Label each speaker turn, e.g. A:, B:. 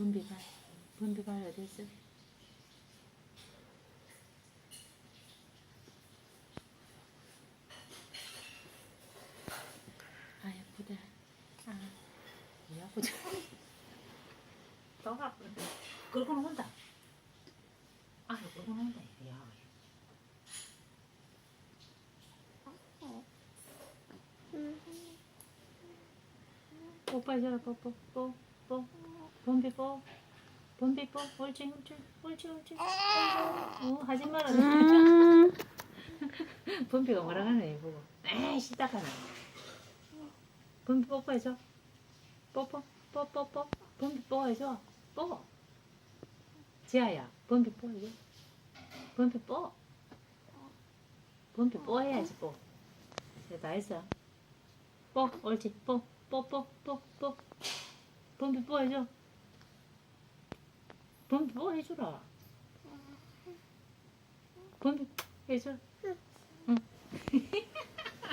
A: 분비가 분비가 어디 있어? 아 예쁘다. 아 예쁘다. 또 아프다. 끌고 나온다. 아 끌고 나온다. 야. 뽀뽀해줘라 뽀뽀 뽀뽀 분비 뽀 분비 뽀 옳지 옳지 옳지 옳지 어 하지 마라.
B: 음.
A: 분비가 뭐라 하네 보고 에이 시작하네. 분비 뽀뽀해줘. 뽀뽀 뽀뽀뽀. 분비 뽀해줘. 뽀. 지아야 분비 뽀해줘. 분비 뽀. 분비 뽀해야지 뽀. 다 했어. 뽀 옳지. 뽀뽀뽀뽀뽀. 분비 뽀해줘 범비 어 해줘라. 범비 해줘. 응.